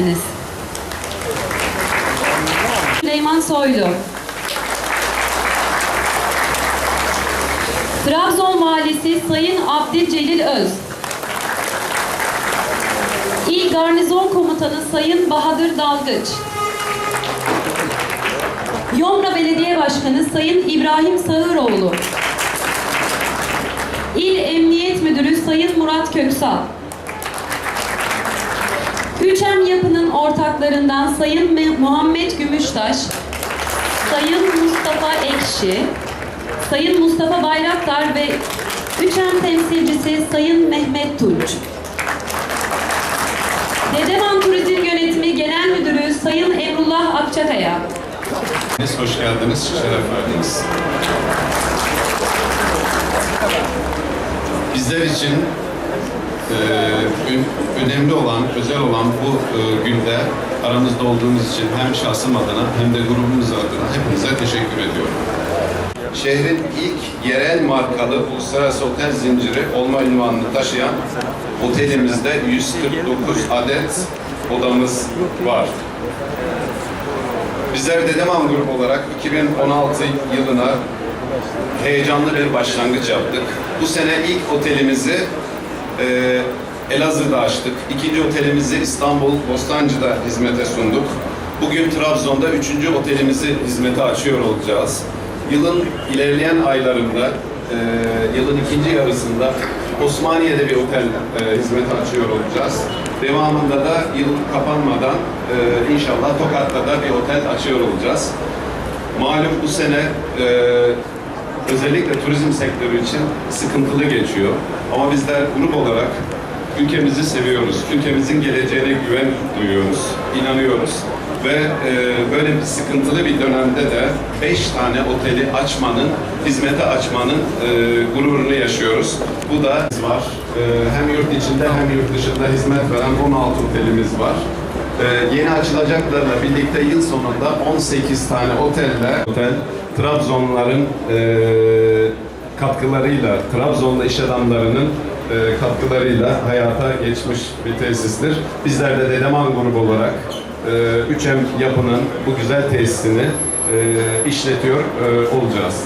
geldiniz. Süleyman Soylu Trabzon Valisi Sayın Abdülcelil Öz İl Garnizon Komutanı Sayın Bahadır Dalgıç Yomra Belediye Başkanı Sayın İbrahim Sağıroğlu. İl Emniyet Müdürü Sayın Murat Köksal. Üçem Yapı'nın ortaklarından Sayın Me- Muhammed Gümüştaş, Sayın Mustafa Ekşi, Sayın Mustafa Bayraktar ve Üçem temsilcisi Sayın Mehmet Tunç. Dedeman Turizm Yönetimi Genel Müdürü Sayın Emrullah Akçakaya. Hoş geldiniz, şeref verdiniz. Bizler için önemli olan, özel olan bu e, günde aramızda olduğunuz için hem şahsım adına hem de grubumuz adına hepinize teşekkür ediyorum. Şehrin ilk yerel markalı uluslararası otel zinciri olma ünvanını taşıyan otelimizde 149 adet odamız var. Bizler Dedeman Grup olarak 2016 yılına heyecanlı bir başlangıç yaptık. Bu sene ilk otelimizi e, Elazığ'da açtık. İkinci otelimizi İstanbul Bostancı'da hizmete sunduk. Bugün Trabzon'da üçüncü otelimizi hizmete açıyor olacağız. Yılın ilerleyen aylarında, e, yılın ikinci yarısında Osmaniye'de bir otel e, hizmete açıyor olacağız. Devamında da yıl kapanmadan e, inşallah Tokat'ta da bir otel açıyor olacağız. Malum bu sene e, özellikle turizm sektörü için sıkıntılı geçiyor. Ama bizler grup olarak ülkemizi seviyoruz. Ülkemizin geleceğine güven duyuyoruz, inanıyoruz. Ve e, böyle bir sıkıntılı bir dönemde de beş tane oteli açmanın, hizmete açmanın e, gururunu yaşıyoruz. Bu da var. E, hem yurt içinde hem yurt dışında hizmet veren 16 otelimiz var. Ee, yeni açılacaklarla birlikte yıl sonunda 18 tane otelle otel Trabzonluların e, katkılarıyla, Trabzonlu iş adamlarının e, katkılarıyla hayata geçmiş bir tesistir. Bizler de Dedeman grubu olarak e, Üçem Yapı'nın bu güzel tesisini e, işletiyor e, olacağız.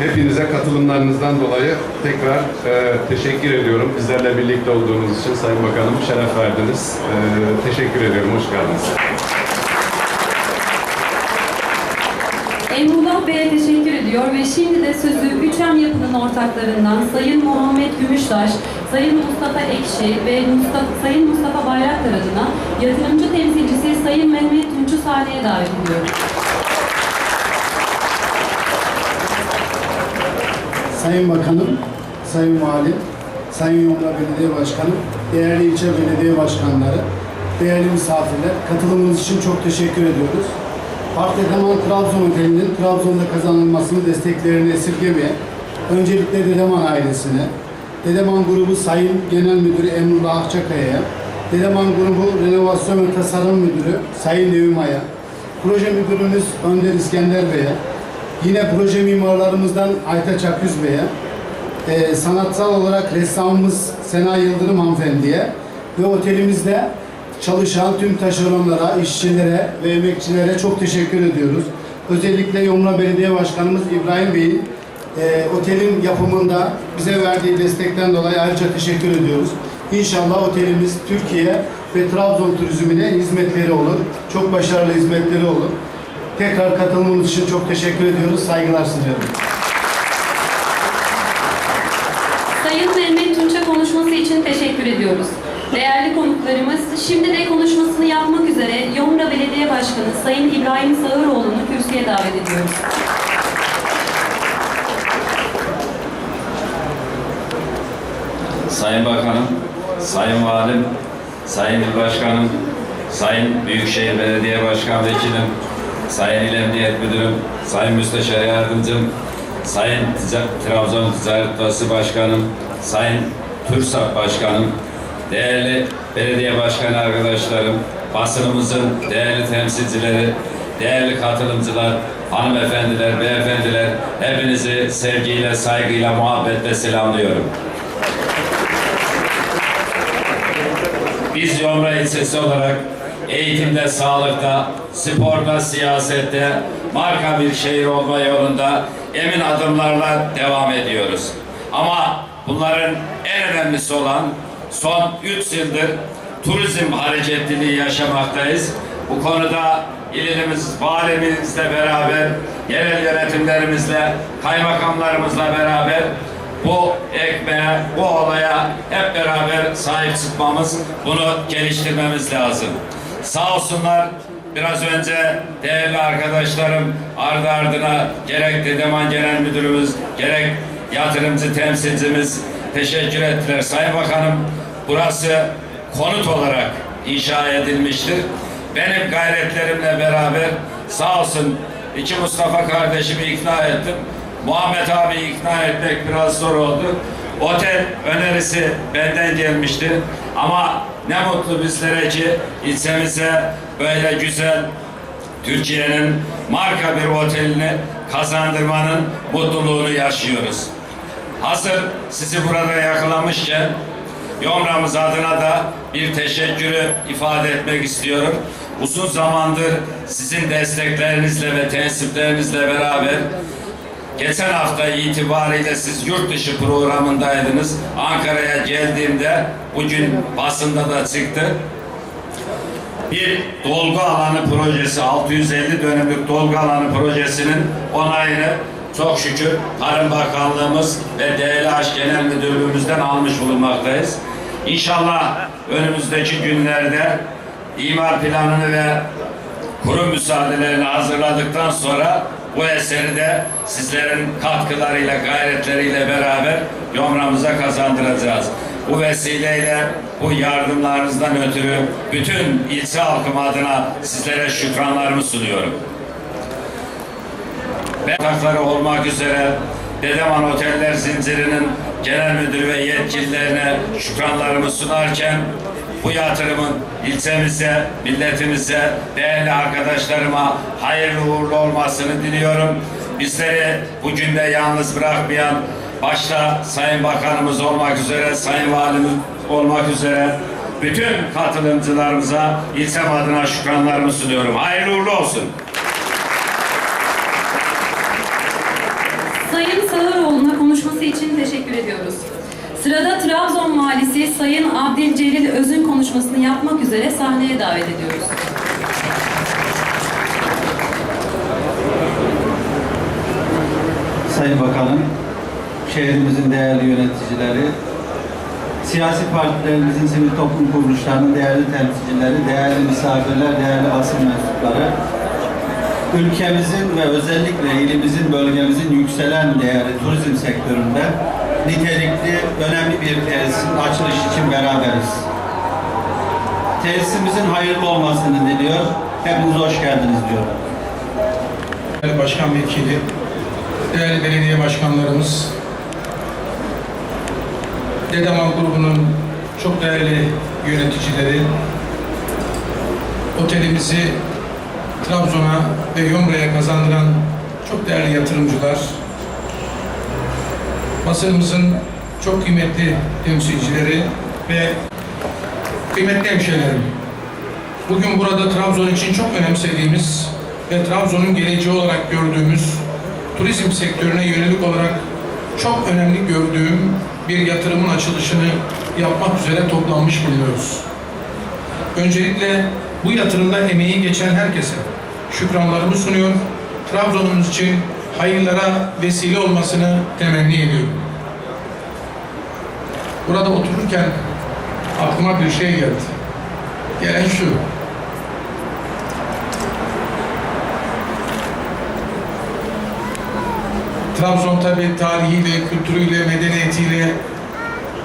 Hepinize katılımlarınızdan dolayı tekrar e, teşekkür ediyorum. Bizlerle birlikte olduğunuz için Sayın Bakanım şeref verdiniz. E, teşekkür ediyorum. Hoş geldiniz. Emrullah Bey'e teşekkür ediyor ve şimdi de sözü Üçem Yapı'nın ortaklarından Sayın Muhammed Gümüştaş, Sayın Mustafa Ekşi ve Mustafa, Sayın Mustafa Bayraktar adına yatırımcı temsilcisi Sayın Mehmet Tunç'u sahneye davet ediyorum. Sayın Bakanım, Sayın Valim, Sayın Yomra Belediye Başkanım, değerli ilçe belediye başkanları, değerli misafirler, katılımınız için çok teşekkür ediyoruz. Park Dedeman Trabzon Oteli'nin Trabzon'da kazanılmasını desteklerini esirgemeyen, öncelikle Dedeman ailesine, Dedeman Grubu Sayın Genel Müdürü Emrullah Akçakaya'ya, Dedeman Grubu Renovasyon ve Tasarım Müdürü Sayın Nevim Aya, Proje Müdürümüz Önder İskender Bey'e, Yine proje mimarlarımızdan Aytaç Akyüz Bey'e, e, sanatsal olarak ressamımız Sena Yıldırım hanımefendiye. Ve otelimizde çalışan tüm taşeronlara, işçilere ve emekçilere çok teşekkür ediyoruz. Özellikle Yomra Belediye Başkanımız İbrahim Bey'in e, otelin yapımında bize verdiği destekten dolayı ayrıca teşekkür ediyoruz. İnşallah otelimiz Türkiye ve Trabzon turizmine hizmetleri olur. Çok başarılı hizmetleri olur. Tekrar katılımınız için çok teşekkür ediyoruz. Saygılar sunuyorum. Sayın Mehmet Tunç'a konuşması için teşekkür ediyoruz. Değerli konuklarımız, şimdi de konuşmasını yapmak üzere Yomra Belediye Başkanı Sayın İbrahim Sağıroğlu'nu kürsüye davet ediyoruz. Sayın Bakanım, Sayın Valim, Sayın İl Başkanım, Sayın Büyükşehir Belediye Başkan Vekilim, Sayın İl Emniyet Müdürüm, Sayın Müsteşar Yardımcım, Sayın Tica- Trabzon Ticaret Başkanım, Sayın TÜRSAP Başkanım, değerli belediye başkanı arkadaşlarım, basınımızın değerli temsilcileri, değerli katılımcılar, hanımefendiler, beyefendiler, hepinizi sevgiyle, saygıyla, muhabbetle selamlıyorum. Biz Yomra ilçesi olarak eğitimde, sağlıkta, sporda, siyasette marka bir şehir olma yolunda emin adımlarla devam ediyoruz. Ama bunların en önemlisi olan son 3 yıldır turizm hareketliliği yaşamaktayız. Bu konuda ilimiz, valimizle beraber, yerel yönetimlerimizle, kaymakamlarımızla beraber bu ekmeğe, bu olaya hep beraber sahip çıkmamız, bunu geliştirmemiz lazım. Sağ olsunlar biraz önce değerli arkadaşlarım ardı ardına gerek Dedeman Genel Müdürümüz, gerek yatırımcı temsilcimiz teşekkür ettiler. Sayın Bakanım burası konut olarak inşa edilmiştir. Benim gayretlerimle beraber sağ olsun iki Mustafa kardeşimi ikna ettim. Muhammed abi ikna etmek biraz zor oldu. Otel önerisi benden gelmişti. Ama ne mutlu bizlere ki ilçemize böyle güzel Türkiye'nin marka bir otelini kazandırmanın mutluluğunu yaşıyoruz. Hazır sizi burada yakalamışken Yomramız adına da bir teşekkürü ifade etmek istiyorum. Uzun zamandır sizin desteklerinizle ve tensiplerinizle beraber Geçen hafta itibariyle siz yurt dışı programındaydınız. Ankara'ya geldiğimde bugün basında da çıktı. Bir dolgu alanı projesi, 650 dönümlük dolgu alanı projesinin onayını çok şükür Tarım Bakanlığımız ve DLH Genel Müdürlüğümüzden almış bulunmaktayız. İnşallah önümüzdeki günlerde imar planını ve kurum müsaadelerini hazırladıktan sonra bu eseri de sizlerin katkılarıyla, gayretleriyle beraber Yomramıza kazandıracağız. Bu vesileyle bu yardımlarınızdan ötürü bütün ilçe halkım adına sizlere şükranlarımı sunuyorum. Ben olmak üzere Dedeman Oteller Zinciri'nin genel müdürü ve yetkililerine şükranlarımı sunarken bu yatırımın ilçemize, milletimize, değerli arkadaşlarıma hayırlı uğurlu olmasını diliyorum. Bizleri bugün de yalnız bırakmayan başta Sayın Bakanımız olmak üzere, Sayın Valimiz olmak üzere bütün katılımcılarımıza ilçem adına şükranlarımı sunuyorum. Hayırlı uğurlu olsun. Sayın Sağıroğlu'na konuşması için teşekkür ediyoruz. Sırada Trabzon Valisi Sayın Abdülcelil Öz'ün konuşmasını yapmak üzere sahneye davet ediyoruz. Sayın Bakanım, şehrimizin değerli yöneticileri, siyasi partilerimizin sivil toplum kuruluşlarının değerli temsilcileri, değerli misafirler, değerli basın mensupları, ülkemizin ve özellikle ilimizin, bölgemizin yükselen değeri turizm sektöründe nitelikli, önemli bir tesisin açılış için beraberiz. Tesisimizin hayırlı olmasını diliyor. Hepiniz hoş geldiniz diyorum. Değerli Başkan Vekili, değerli belediye başkanlarımız, Dedeman grubunun çok değerli yöneticileri, otelimizi Trabzon'a ve Yomra'ya kazandıran çok değerli yatırımcılar, basınımızın çok kıymetli temsilcileri ve kıymetli hemşehrilerim. Bugün burada Trabzon için çok önemsediğimiz ve Trabzon'un geleceği olarak gördüğümüz turizm sektörüne yönelik olarak çok önemli gördüğüm bir yatırımın açılışını yapmak üzere toplanmış bulunuyoruz. Öncelikle bu yatırımda emeği geçen herkese şükranlarımı sunuyor. Trabzon'umuz için hayırlara vesile olmasını temenni ediyorum. Burada otururken aklıma bir şey geldi. Gelen şu. Trabzon tabi tarihiyle, kültürüyle, medeniyetiyle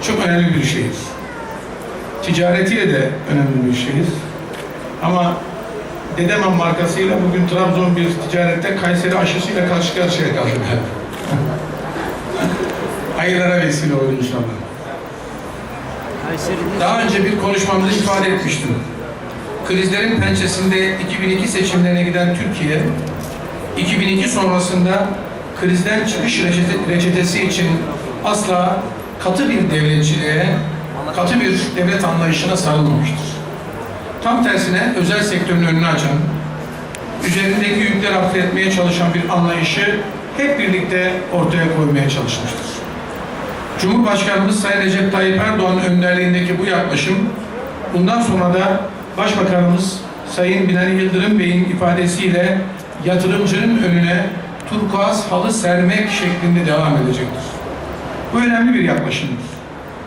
çok önemli bir şehir. Ticaretiyle de önemli bir şehir. Ama Dedeman markasıyla bugün Trabzon bir ticarette Kayseri aşısıyla karşı karşıya kaldı. Hayırlara vesile olur inşallah. Daha önce bir konuşmamda ifade etmiştim. Krizlerin pençesinde 2002 seçimlerine giden Türkiye, 2002 sonrasında krizden çıkış reçete- reçetesi için asla katı bir devletçiliğe, katı bir devlet anlayışına sarılmamıştır. Tam tersine özel sektörün önünü açan, üzerindeki yükleri hafifletmeye çalışan bir anlayışı hep birlikte ortaya koymaya çalışmıştır. Cumhurbaşkanımız Sayın Recep Tayyip Erdoğan önderliğindeki bu yaklaşım, bundan sonra da Başbakanımız Sayın Binali Yıldırım Bey'in ifadesiyle yatırımcının önüne turkuaz halı sermek şeklinde devam edecektir. Bu önemli bir yaklaşımdır.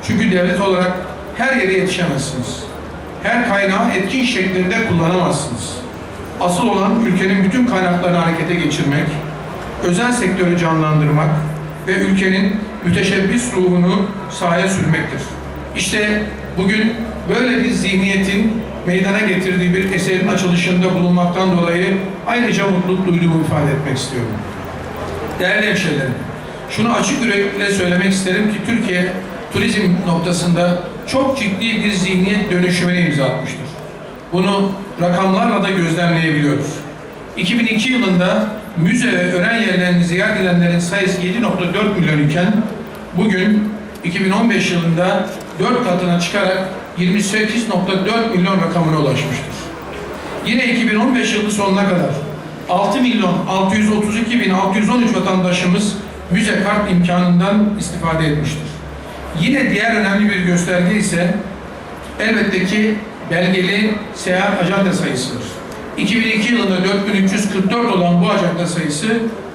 Çünkü devlet olarak her yere yetişemezsiniz. Her kaynağı etkin şeklinde kullanamazsınız. Asıl olan ülkenin bütün kaynaklarını harekete geçirmek, özel sektörü canlandırmak ve ülkenin müteşebbis ruhunu sahaya sürmektir. İşte bugün böyle bir zihniyetin meydana getirdiği bir eserin açılışında bulunmaktan dolayı ayrıca mutluluk duyduğumu ifade etmek istiyorum. Değerli hemşehrilerim, şunu açık yürekle söylemek isterim ki Türkiye turizm noktasında çok ciddi bir zihniyet dönüşümüne imza atmıştır. Bunu rakamlarla da gözlemleyebiliyoruz. 2002 yılında müze ve öğren yerlerini ziyaret edenlerin sayısı 7.4 milyon iken bugün 2015 yılında 4 katına çıkarak 28.4 milyon rakamına ulaşmıştır. Yine 2015 yılı sonuna kadar 6 milyon 632 bin 613 vatandaşımız müze kart imkanından istifade etmiştir. Yine diğer önemli bir gösterge ise elbette ki belgeli seyahat ajanda sayısıdır. 2002 yılında 4344 olan bu ajanda sayısı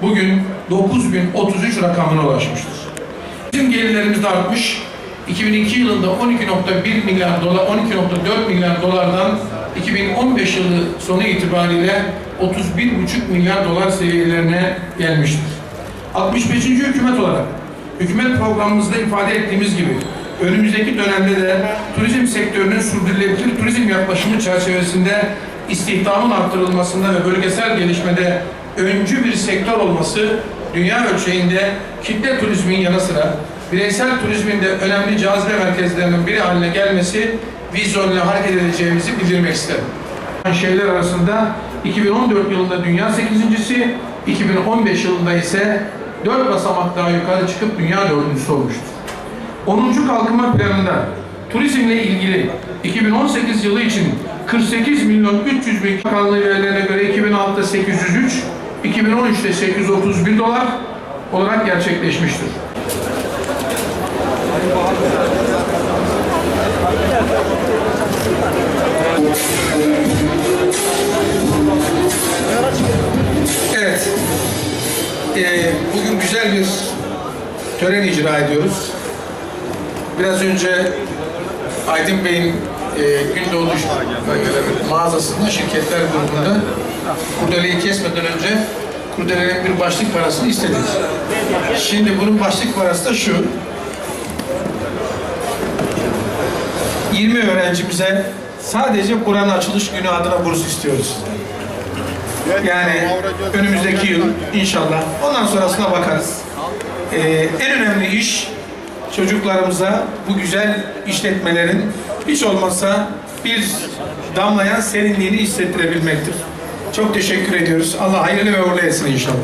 bugün 9033 rakamına ulaşmıştır. Bizim gelirlerimiz de artmış. 2002 yılında 12.1 milyar dolar, 12.4 milyar dolardan 2015 yılı sonu itibariyle 31,5 milyar dolar seviyelerine gelmiştir. 65. hükümet olarak hükümet programımızda ifade ettiğimiz gibi önümüzdeki dönemde de turizm sektörünün sürdürülebilir turizm yaklaşımı çerçevesinde istihdamın artırılmasında ve bölgesel gelişmede öncü bir sektör olması dünya ölçeğinde kitle turizmin yanı sıra bireysel turizmin de önemli cazibe merkezlerinin biri haline gelmesi vizyonla hareket edeceğimizi bildirmek isterim. Şeyler arasında 2014 yılında dünya 8.si, 2015 yılında ise 4 basamak daha yukarı çıkıp dünya dördüncüsü olmuştur. 10. Kalkınma Planı'nda turizmle ilgili 2018 yılı için 48 milyon 300 bin bakanlığı verilerine göre 2006'da 803, 2013'te 831 dolar olarak gerçekleşmiştir. Evet. Ee, bugün güzel bir tören icra ediyoruz. Biraz önce Aydın Bey'in e, Gündoğdu mağazasında şirketler grubunda kurdeleyi kesmeden önce kurdelenin bir başlık parasını istedik. Şimdi bunun başlık parası da şu. 20 öğrencimize sadece Kur'an açılış günü adına burs istiyoruz. Yani önümüzdeki yıl inşallah. Ondan sonrasına bakarız. Ee, en önemli iş çocuklarımıza bu güzel işletmelerin hiç olmazsa bir damlayan serinliğini hissettirebilmektir. Çok teşekkür ediyoruz. Allah hayırlı ve uğurlu etsin inşallah.